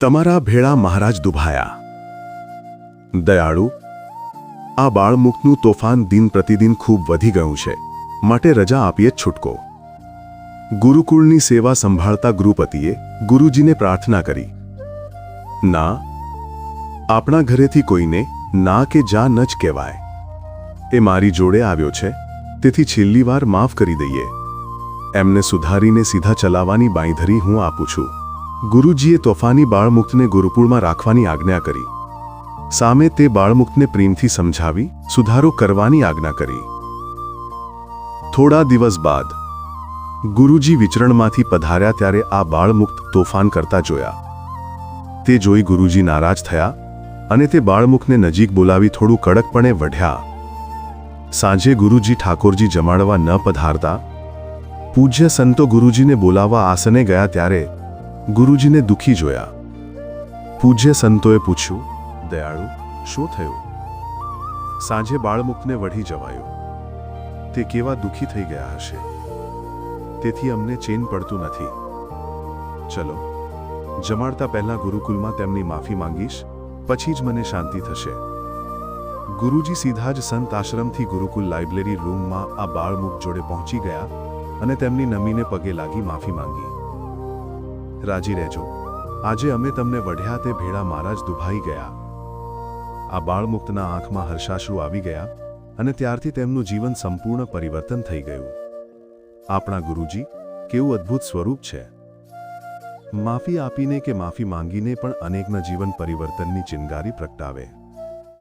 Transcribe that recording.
તમારા ભેળા મહારાજ દુભાયા. દયાળુ, આ બાળમુખનું તોફાન દિન પ્રતિદિન ખૂબ વધી ગયું છે, માટે રજા આપીએ છૂટકો. ગુરુકુળની સેવા સંભાળતા ગૃહપતિએ ગુરુજીને પ્રાર્થના કરી. ના, આપણા ઘરેથી કોઈને ના કે જા ન જ કહેવાય. એ મારી જોડે આવ્યો છે, તેથી છેલ્લી વાર માફ કરી દઈએ. એમને સુધારીને સીધા ચલાવવાની બાંયધરી હું આપું છું. ગુરુજીએ તોફાની બાળમુક્તને ગુરુકુળમાં રાખવાની આજ્ઞા કરી. સામે તે બાળમુક્તને પ્રેમથી સમજાવી, સુધારો કરવાની આજ્ઞા કરી. થોડા દિવસ બાદ, ગુરુજી વિચરણમાંથી પધાર્યા ત્યારે આ બાળમુક્ત તોફાન કરતા જોયા. તે જોઈ ગુરુજી નારાજ થયા અને તે બાળમુખને નજીક બોલાવી થોડું કડકપણે વઢ્યા. સાંજે ગુરુજી ઠાકોરજી જમાડવા ન પધારતા, પૂજ્ય સંતો ગુરુજીને બોલાવવા આસને ગયા ત્યારે ગુરુજીને દુખી જોયા. પૂજ્ય સંતોએ પૂછ્યું, દયાળુ, શું થયું? સાંજે બાળમુખને વઢી જવાયો. તે કેવા દુખી થઈ ગયા હશે. તેથી અમને ચેન પડતું નથી. ચલો, જમાડતા પહેલા ગુરુકુલમાં તેમની માફી માંગીશ, પછી જ મને શાંતિ થશે. ગુરુજી સીધા જ સંત આશ્રમથી ગુરુકુલ લાઇબ્રેરી રૂમમાં આ બાળમુખ જોડે પહોંચી ગયા અને તેમની નમીને પગે લાગી માફી માંગી. રાજી રહેજો. આજે અમે તમને વઢ્યા તે ભેળા મહારાજ દુભાઈ ગયા. આ બાળમુક્તના આંખમાં હર્ષાશ્રુ આવી ગયા અને ત્યારથી તેમનું જીવન સંપૂર્ણ પરિવર્તન થઈ ગયું. આપણા ગુરુજી, કેવું અદ્ભુત સ્વરૂપ છે. માફી આપીને કે માફી માંગીને પણ અનેકના જીવન પરિવર્તનની ચિનગારી પ્રગટાવે.